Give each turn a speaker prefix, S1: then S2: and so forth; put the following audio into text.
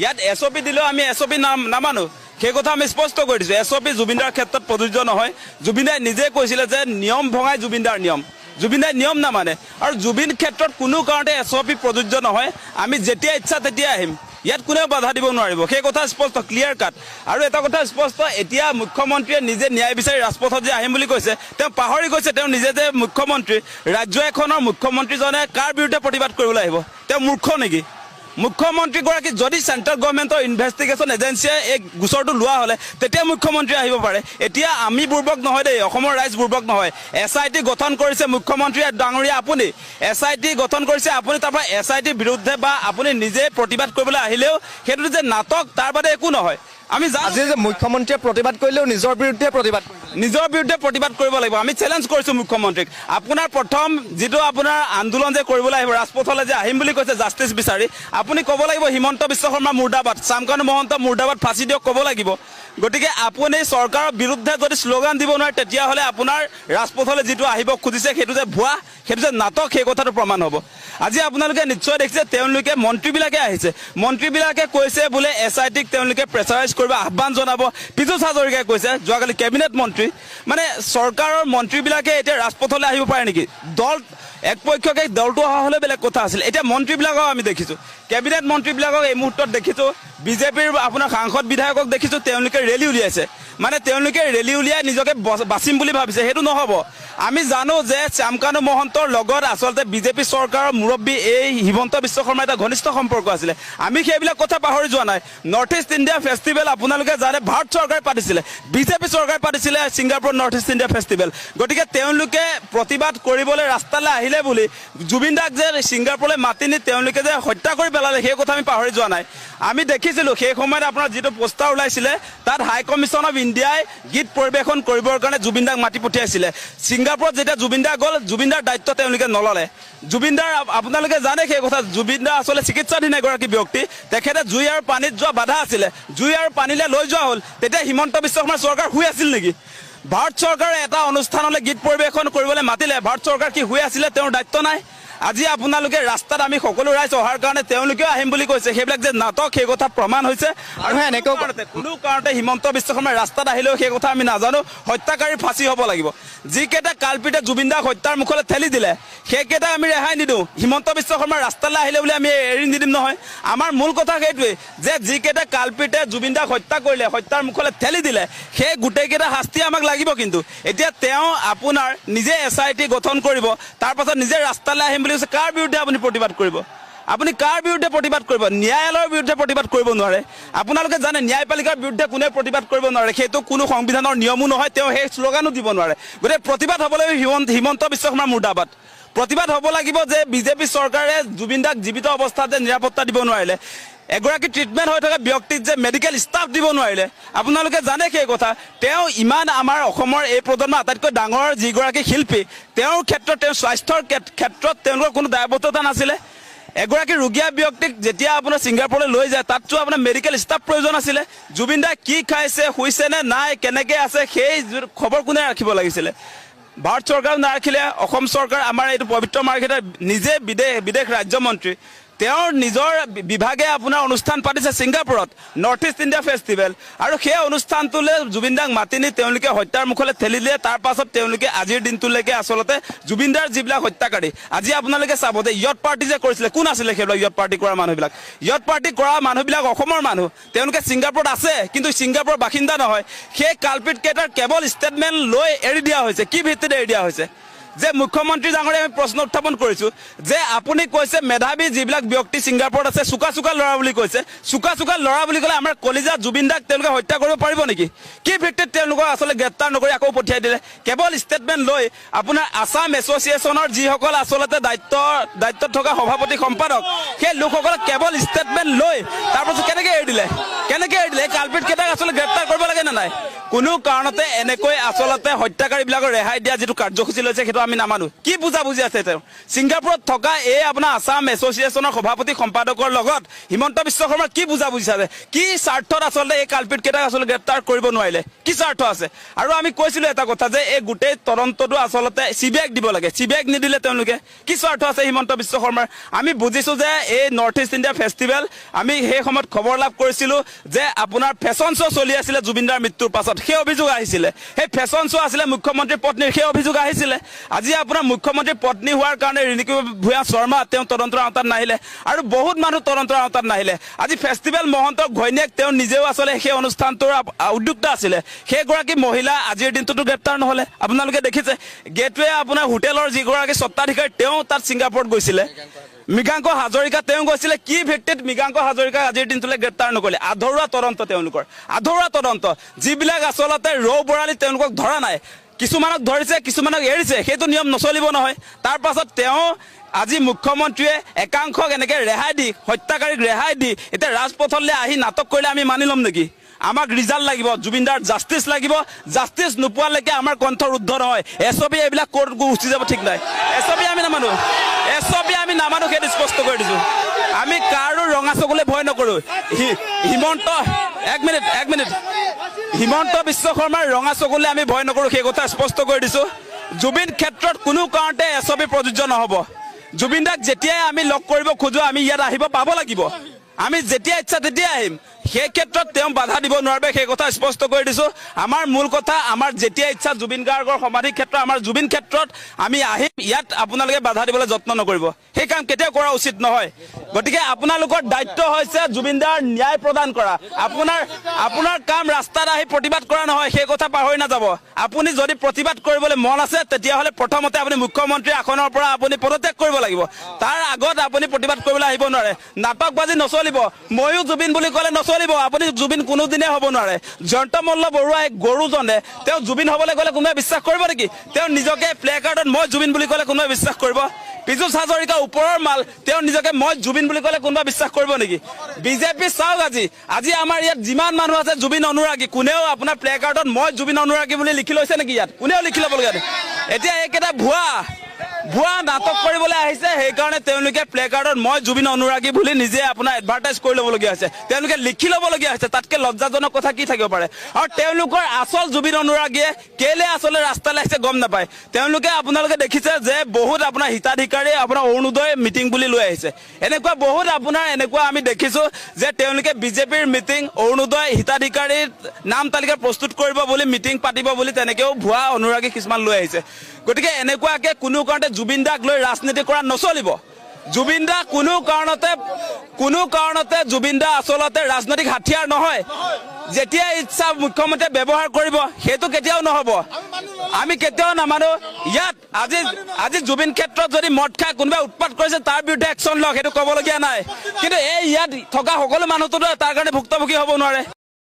S1: ইয়াত এছ অ' পি দিলেও আমি এছ অ' পি নাম নামানো। সেই কথা আমি স্পষ্ট কৰি দিছোঁ। এছ অ' পি জুবিনদাৰ ক্ষেত্ৰত প্ৰযোজ্য নহয়। জুবিনদাই নিজে কৈছিলে যে নিয়ম ভঙাই জুবিনদাৰ নিয়ম। জুবিনদাই নিয়ম নামানে। আৰু জুবিন ক্ষেত্ৰত কোনো কাৰণতে এছ অ' পি প্ৰযোজ্য নহয়। আমি যেতিয়া ইচ্ছা তেতিয়া আহিম। ইয়াত কোনেও বাধা দিব নোৱাৰিব। সেই কথা স্পষ্ট ক্লিয়াৰ কাট আৰু এটা কথা স্পষ্ট, এতিয়া মুখ্যমন্ত্ৰীয়ে নিজে ন্যায় বিচাৰি ৰাজপথত যে আহিম বুলি কৈছে, তেওঁ পাহৰি গৈছে। তেওঁ নিজে যে মুখ্যমন্ত্ৰী, ৰাজ্য এখনৰ মুখ্যমন্ত্ৰীজনে কাৰ বিৰুদ্ধে প্ৰতিবাদ কৰিবলৈ আহিব? তেওঁ মূৰ্খ নেকি? মুখ্যমন্ত্ৰীগৰাকী যদি চেণ্ট্ৰেল গভৰ্ণমেণ্টৰ ইনভেষ্টিগেশ্যন এজেঞ্চিয়ে এই গোচৰটো লোৱা হ'লে, তেতিয়া মুখ্যমন্ত্ৰী আহিব পাৰে। এতিয়া আমি বুৰ্বক নহয় দেই, অসমৰ ৰাইজ বুৰ্বক নহয়। এছ আই টি গঠন কৰিছে মুখ্যমন্ত্ৰীয়ে, ডাঙৰীয়া আপুনি। এছ আই টি গঠন কৰিছে আপুনি, তাৰপৰা এছ আই টিৰ বিৰুদ্ধে বা আপুনি নিজে প্ৰতিবাদ কৰিবলৈ আহিলেও সেইটো যে নাটক, তাৰ বাদে একো নহয়। আমি
S2: আজি যে মুখ্যমন্ত্ৰীয়ে প্ৰতিবাদ কৰিলেও নিজৰ বিৰুদ্ধে প্ৰতিবাদ
S1: নিজৰ বিৰুদ্ধে প্ৰতিবাদ কৰিব লাগিব। আমি চেলেঞ্জ কৰিছোঁ মুখ্যমন্ত্ৰীক। আপোনাৰ প্ৰথম যিটো আপোনাৰ আন্দোলন যে কৰিবলৈ আহিব ৰাজপথলৈ যে আহিম বুলি কৈছে জাষ্টিচ বিচাৰি আপুনি ক'ব লাগিব হিমন্ত বিশ্ব শৰ্মা মুৰ্দাবাদ। শ্যামকানু মহন্ত মুৰ্দাবাদ ফাঁচি দিয়ক ক'ব লাগিব। গতিকে আপুনি চৰকাৰৰ বিৰুদ্ধে যদি শ্লোগান দিব নোৱাৰে তেতিয়াহ'লে আপোনাৰ ৰাজপথলৈ যিটো আহিব খুজিছে সেইটো যে ভুৱা সেইটো যে নাটক সেই কথাটো প্ৰমাণ হ'ব। আজি আপোনালোকে নিশ্চয় দেখিছে, তেওঁলোকে মন্ত্ৰীবিলাকে আহিছে। মন্ত্ৰীবিলাকে কৈছে বোলে এছ আই টিক তেওঁলোকে প্ৰেছাৰাইজ কৰিব, আহ্বান জনাব। পীযুষ হাজৰিকাই কৈছে, যোৱাকালি কেবিনেট মন্ত্ৰী মানে চৰকাৰৰ মন্ত্ৰীবিলাকে এতিয়া ৰাজপথলৈ আহিব পাৰে নেকি? দল একপক্ষকে দলটো অহা হ'লে বেলেগ কথা আছিল। এতিয়া মন্ত্ৰীবিলাকক আমি দেখিছোঁ। কেবিনেট মন্ত্ৰীবিলাকক এই মুহূৰ্তত দেখিছোঁ। বিজেপিৰ আপোনাৰ সাংসদ বিধায়কক দেখিছোঁ, তেওঁলোকে ৰেলী উলিয়াইছে। মানে তেওঁলোকে ৰেলী উলিয়াই নিজকে বচ- বাচিম বুলি ভাবিছে, সেইটো নহ'ব। আমি জানো যে শ্যামকানু মহন্তৰ লগত আচলতে বিজেপি চৰকাৰৰ মুৰব্বী এই হিমন্ত বিশ্ব শৰ্মাৰ এটা ঘনিষ্ঠ সম্পৰ্ক আছিলে। আমি সেইবিলাক কথা পাহৰি যোৱা নাই। নৰ্থ ইষ্ট ইণ্ডিয়া ফেষ্টিভেল আপোনালোকে জানে, ভাৰত চৰকাৰে পাতিছিলে। বিজেপি চৰকাৰে পাতিছিলে Singapore north east India festival গতিকে তেওঁলোকে প্ৰতিবাদ কৰিবলৈ ৰাস্তালৈ আহিলে বুলি জুবিন দাক যে ছিংগাপুৰলৈ মাতি নি তেওঁলোকে যে হত্যা কৰি পেলালে সেই কথা আমি পাহৰি যোৱা নাই। আমি দেখিছিলোঁ, সেই সময়ত আপোনাৰ যিটো পোষ্টাৰ ওলাইছিলে, তাত হাই কমিশ্যন অফ ইণ্ডিয়াই গীত পৰিৱেশন কৰিবৰ কাৰণে জুবিন মাতি পঠিয়াইছিলে। ছিংগাপুৰত যেতিয়া জুবিন দা গ'ল, জুবিন দাৰ দায়িত্ব তেওঁলোকে নল'লে। জুবিন দাৰ আপোনালোকে জানে সেই কথা, জুবিন দা আচলতে চিকিৎসাধীন এগৰাকী ব্যক্তি। তেখেতে জুই আৰু পানীত যোৱা বাধা আছিলে। জুই আৰু পানীলৈ লৈ যোৱা হ'ল। তেতিয়া হিমন্ত বিশ্ব শৰ্মাৰ চৰকাৰ শুই আছিল নেকি? ভাৰত চৰকাৰে এটা অনুষ্ঠানলৈ গীত পৰিৱেশন কৰিবলৈ মাতিলে। ভাৰত চৰকাৰ কি শুই আছিলে, তেওঁৰ দায়িত্ব নাই। আজি আপোনালোকে ৰাস্তাত আমি সকলো ৰাইজ অহাৰ কাৰণে তেওঁলোকেও আহিম বুলি কৈছে। সেইবিলাক যে নাটক সেই কথা প্ৰমাণ হৈছে। আৰু
S2: এনেকেও
S1: কোনো কাৰণতে- হিমন্ত বিশ্ব শৰ্মাই ৰাস্তাত আহিলেও সেই কথা আমি নাজানো। হত্যাকাৰী ফাঁচি হ'ব লাগিব। যিকেইটা কালপিতে জুবিন দাক হত্যাৰ মুখলৈ ঠেলি দিলে সেইকেইটা আমি ৰেহাই নিদিওঁ। হিমন্ত বিশ্ব শৰ্মা ৰাস্তালৈ আহিলে বুলি আমি এৰি নিদিম নহয়। আমাৰ মূল কথা সেইটোৱে যে যিকেইটা কালপিতে জুবিন দাক হত্যা কৰিলে হত্যাৰ মুখলৈ ঠেলি দিলে সেই গোটেইকেইটা শাস্তি আমাক লাগিব কিন্তু। এতিয়া তেওঁ আপোনাৰ নিজে এছ আই টি গঠন কৰিব তাৰ পাছত নিজে ৰাস্তালৈ আহিম বুলি কৈছে, কাৰ বিৰুদ্ধে আপুনি প্ৰতিবাদ কৰিব? আপুনি কাৰ বিৰুদ্ধে প্ৰতিবাদ কৰিব? ন্যায়ালয়ৰ বিৰুদ্ধে প্ৰতিবাদ কৰিব নোৱাৰে। আপোনালোকে জানে, ন্যায়পালিকাৰ বিৰুদ্ধে কোনে প্ৰতিবাদ কৰিব নোৱাৰে? সেইটো কোনো সংবিধানৰ নিয়মো নহয়, তেওঁ সেই শ্লোগানো দিব নোৱাৰে। গতিকে প্ৰতিবাদ হ'বলৈ হিমন্ত হিমন্ত বিশ্ব শৰ্মাৰ মুৰ্দাবাদ। প্ৰতিবাদ হ'ব লাগিব যে বিজেপি চৰকাৰে জুবিন দাক জীৱিত অৱস্থাত যে নিৰাপত্তা দিব নোৱাৰিলে। এগৰাকী ট্ৰিটমেণ্ট হৈ থকা ব্যক্তিক যে মেডিকেল ষ্টাফ দিব নোৱাৰিলে, আপোনালোকে জানে সেই কথা? তেওঁ ইমান আমাৰ অসমৰ এই প্ৰজন্মৰ আটাইতকৈ ডাঙৰ যিগৰাকী শিল্পী, তেওঁৰ ক্ষেত্ৰত, তেওঁৰ স্বাস্থ্যৰ ক্ষেত- ক্ষেত্ৰত তেওঁলোকৰ কোনো দায়বদ্ধতা নাছিলে? এগৰাকী ৰোগীয়া ব্যক্তিক যেতিয়া আপোনাৰ ছিংগাপুৰলৈ লৈ যায়, তাততো আপোনাৰ মেডিকেল ষ্টাফ প্ৰয়োজন আছিলে। জুবিন দাই কি খাইছে, শুইছে নে নাই, কেনেকে আছে, সেই খবৰ কোনে ৰাখিব লাগিছিলে? ভাৰত চৰকাৰ নাৰাখিলে, অসম চৰকাৰ আমাৰ এইটো পবিত্ৰ মাৰ্ঘেটৰ নিজে বিদেশ বিদেশ ৰাজ্যমন্ত্ৰী। তেওঁৰ নিজৰ বিভাগে আপোনাৰ অনুষ্ঠান পাতিছে ছিংগাপুৰত নৰ্থ ইষ্ট ইণ্ডিয়া ফেষ্টিভেল আৰু সেই অনুষ্ঠানটোলৈ জুবিন দাক মাতি নি তেওঁলোকে হত্যাৰ মুখলৈ ঠেলি দিলে তাৰ পাছত তেওঁলোকে আজিৰ দিনটোলৈকে আচলতে জুবিন দাৰ যিবিলাক হত্যাকাৰী, আজি আপোনালোকে চাব যে ইয়ত পাৰ্টি যে কৰিছিলে, কোন আছিলে সেইবিলাক ইয়ত পাৰ্টি কৰা মানুহবিলাক? ইয়ত পাৰ্টি কৰা মানুহবিলাক অসমৰ মানুহ। তেওঁলোকে ছিংগাপুৰত আছে, কিন্তু ছিংগাপুৰৰ বাসিন্দা নহয়। সেই কালপিট কেইটাৰ কেৱল ষ্টেটমেণ্ট লৈ এৰি দিয়া হৈছে। কি ভিত্তিত এৰি দিয়া হৈছে? যে মুখ্যমন্ত্ৰী ডাঙৰীয়া আমি প্ৰশ্ন উত্থাপন কৰিছো, যে আপুনি কৈছে মেধাৱী যিবিলাক ব্যক্তি ছিংগাপুৰত আছে, চোকা চোকা ল'ৰা বুলি কৈছে, চোকা চোকা ল'ৰা বুলি ক'লে আমাৰ কলিজা জুবিন দাক তেওঁলোকে হত্যা কৰিব পাৰিব নেকি? কি ভিত্তিত তেওঁলোকক আচলতে গ্ৰেপ্তাৰ নকৰি আকৌ পঠিয়াই দিলে? কেৱল ষ্টেটমেণ্ট লৈ আপোনাৰ আছাম এছ'চিয়েশ্যনৰ যিসকল আচলতে দায়িত্ব, দায়িত্বত থকা সভাপতি সম্পাদক, সেই লোকসকলক কেৱল ষ্টেটমেণ্ট লৈ তাৰপাছত কেনেকে এৰি দিলে? কেনেকে এৰি দিলে? এই কালপিত কেইটাক আচলতে গ্ৰেপ্তাৰ নে নাই? কোনো কাৰণতে এনেকৈ আচলতে হত্যাকাৰীবিলাকৰ ৰেহাই দিয়া যিটো কাৰ্যসূচী লৈছে, সেইটো আমি নামানো। কি বুজা বুজি আছে তেওঁ? থকা এই আপোনাৰ আছাম এছ'চিয়েশ্যনৰ সভাপতি সম্পাদকৰ লগত হিমন্ত বিশ্ব শৰ্মাৰ কি বুজা বুজি আছে? কি স্বাৰ্থত আচলতে এই কালপিত কেইটাক আচলতে গ্ৰেপ্তাৰ কৰিব নোৱাৰিলে? কি স্বাৰ্থ আছে? আৰু আমি কৈছিলো এটা কথা যে এই গোটেই তদন্তটো আচলতে চি দিব লাগে। চি নিদিলে তেওঁলোকে কি স্বাৰ্থ আছে হিমন্ত বিশ্ব শৰ্মাৰ? আমি বুজিছো যে এই নৰ্থ ইষ্ট ইণ্ডিয়া ফেষ্টিভেল, আমি সেই সময়ত খবৰ লাভ কৰিছিলো যে আপোনাৰ ফেশ্বন শ্ব' চলি আছিলে জুবিনদাৰ মৃত্যুৰ পাছত সেই অভিযোগ আহিছিলে। সেই ফেশ্বন শ্ব' আছিলে মুখ্যমন্ত্ৰীৰ পত্নীৰ সেই অভিযোগ আহিছিলে। আজি আপোনাৰ মুখ্যমন্ত্ৰীৰ পত্নী হোৱাৰ কাৰণে ৰিণিকী ভূঞা শৰ্মা, তেওঁ তদন্তৰ আওতাত নাহিলে আৰু বহুত মানুহ তদন্তৰ আওতাত নাহিলে। আজি ফেষ্টিভেল মহন্তৰ ঘৈণীয়েক, তেওঁ নিজেও আচলতে সেই অনুষ্ঠানটোৰ উদ্যোক্তা আছিলে। সেইগৰাকী মহিলা আজিৰ দিনটোতো গ্ৰেপ্তাৰ নহলে। আপোনালোকে দেখিছে, গেটৱে আপোনাৰ হোটেলৰ যিগৰাকী স্বত্বাধিকাৰী, তেওঁ তাত ছিংগাপুৰত গৈছিলে। মৃগাংক হাজৰিকা, তেওঁ গৈছিলে, কি ভিত্তিত মৃগাংক হাজৰিকাক আজিৰ দিনটোলৈ গ্ৰেপ্তাৰ নকৰিলে? আধৰুৱা তদন্ত তেওঁলোকৰ। আধৰুৱা তদন্ত। যিবিলাক আচলতে ৰৌ বৰালি তেওঁলোকক ধৰা নাই, কিছুমানক ধৰিছে, কিছুমানক এৰিছে, সেইটো নিয়ম নচলিব নহয়। তাৰ তেওঁ আজি মুখ্যমন্ত্ৰীয়ে একাংশক এনেকে ৰেহাই দি, হত্যাকাৰীক ৰেহাই দি, এতিয়া ৰাজপথলৈ আহি নাটক কৰিলে আমি মানি ল'ম নেকি? আমাক ৰিজাল্ট লাগিব জুবিনদাৰ জাষ্টিচ লাগিব। জাষ্টিচ নোপোৱালৈকে আমাৰ কণ্ঠ ৰুদ্ধ নহয়। এছবি এইবিলাক ক'ত গুচি যাব ঠিক নাই? এছবি আমি নামানো। এছবি আমি নামানো সেইটো স্পষ্ট কৰি দিছো। আমি কাৰো ৰঙা চকুলে ভয় নকৰোঁ। হিমন্ত, এক মিনিট এক মিনিট। হিমন্ত বিশ্ব শৰ্মাৰ ৰঙা চকুলে আমি ভয় নকৰোঁ, সেই কথা স্পষ্ট কৰি দিছো। জুবিন ক্ষেত্ৰত কোনো কাৰণতে এছবি প্ৰযোজ্য নহ'ব। জুবিন দাক যেতিয়াই আমি লগ কৰিব খোজোঁ, আমি ইয়াত আহিব পাব লাগিব। আমি যেতিয়া ইচ্ছা তেতিয়াই আহিম। সেই ক্ষেত্ৰত বাধা দিব নোৱাৰিব, সেই কথা স্পষ্ট কৰি দিছো। আমাৰ মূল কথা, আমাৰ যেতিয়া ইচ্ছা, জুবিন গাৰ্গৰ সমাধি ক্ষেত্ৰ আমাৰ জুবিন ক্ষেত্ৰত আমি আহিম। ইয়াত আপোনালোকে বাধা দিবলৈ যত্ন নকৰিব। সেই কাম কেতিয়াও কৰা উচিত নহয়। গতিকে আপোনালোকৰ দায়িত্ব হৈছে জুবিনদাৰ ন্যায় প্ৰদান কৰা। আপোনাৰ আপোনাৰ কাম ৰাস্তাত আহি প্ৰতিবাদ কৰা নহয়, সেই কথা পাহৰি নাযাব। আপুনি যদি প্ৰতিবাদ কৰিবলৈ মন আছে, তেতিয়াহ'লে প্ৰথমতে আপুনি মুখ্যমন্ত্ৰী আসনৰ পৰা আপুনি পদত্যাগ কৰিব লাগিব। তাৰ আগত আপুনি প্ৰতিবাদ কৰিবলৈ আহিব নোৱাৰে। নাটকবাজি নচলিব। ময়ো জুবিন বুলি ক'লে আপুনি জুবিন কোনোদিনে হ'ব নোৱাৰে। জয়ন্ত মল্ল গৰুজনে তেওঁ জুবিন হ'বলৈ গ'লে কোনোবাই বিশ্বাস কৰিব নেকি? নিজকে প্লে কাৰ্ডত মই জুবিন বুলি ক'লে কোনোবাই বিশ্বাস কৰিব। পীযুষ হাজৰিকা ওপৰৰ মাল, তেওঁ নিজকে মই জুবিন বুলি ক'লে কোনোবা বিশ্বাস কৰিব নেকি? বিজেপি চাওক আজি। আজি আমাৰ ইয়াত যিমান মানুহ আছে, জুবিন অনুৰাগী। কোনেও আপোনাৰ প্লে কাৰ্ডত মই জুবিন অনুৰাগী বুলি লিখি লৈছে নেকি ইয়াত? কোনেও লিখি ল'বলগীয়া নাই। এতিয়া এইকেইটা ভুৱা। ভুৱা নাটক কৰিবলৈ আহিছে, সেইকাৰণে তেওঁলোকে প্লে কাৰ্ডত মই জুবিন অনুৰাগী বুলি নিজে আপোনাৰ এডভাৰটাইজ কৰি ল'বলগীয়া হৈছে। তেওঁলোকে লিখি ল'বলগীয়া হৈছে, তাতকে লজ্জাজনক কথা কি থাকিব পাৰে? আৰু তেওঁলোকৰ আচল জুবিন অনুৰাগীয়ে কেলে আচলতে ৰাস্তালৈ আহিছে গম নাপায়। তেওঁলোকে আপোনালোকে দেখিছে যে বহুত আপোনাৰ হিতাধিকাৰী আপোনাৰ অৰুণোদয় মিটিং বুলি লৈ আহিছে। এনেকুৱা বহুত আপোনাৰ, এনেকুৱা আমি দেখিছো যে তেওঁলোকে বিজেপিৰ মিটিং অৰুণোদয় হিতাধিকাৰীৰ নাম তালিকা প্ৰস্তুত কৰিব বুলি মিটিং পাতিব বুলি তেনেকেও ভুৱা অনুৰাগী কিছুমান লৈ আহিছে। গতিকে এনেকুৱাকে কোনো কাৰণতে জুবিন দাক লৈ ৰাজনীতি কৰা নচলিব। জুবিন দা কোনো কাৰণতে কোনো কাৰণতে জুবিন দা আচলতে ৰাজনৈতিক হাথিয়াৰ নহয়। যেতিয়া ইচ্ছা মুখ্যমন্ত্ৰীয়ে ব্যৱহাৰ কৰিব, সেইটো কেতিয়াও নহ'ব। আমি কেতিয়াও নামানো, ইয়াত আজি আজি জুবিন ক্ষেত্ৰত যদি মদ খাই কোনোবাই উৎপাত কৰিছে, তাৰ বিৰুদ্ধে একশ্যন লওক, সেইটো ক'বলগীয়া নাই। কিন্তু এই ইয়াত থকা সকলো মানুহটোতো তাৰ কাৰণে ভুক্তভোগী হ'ব নোৱাৰে।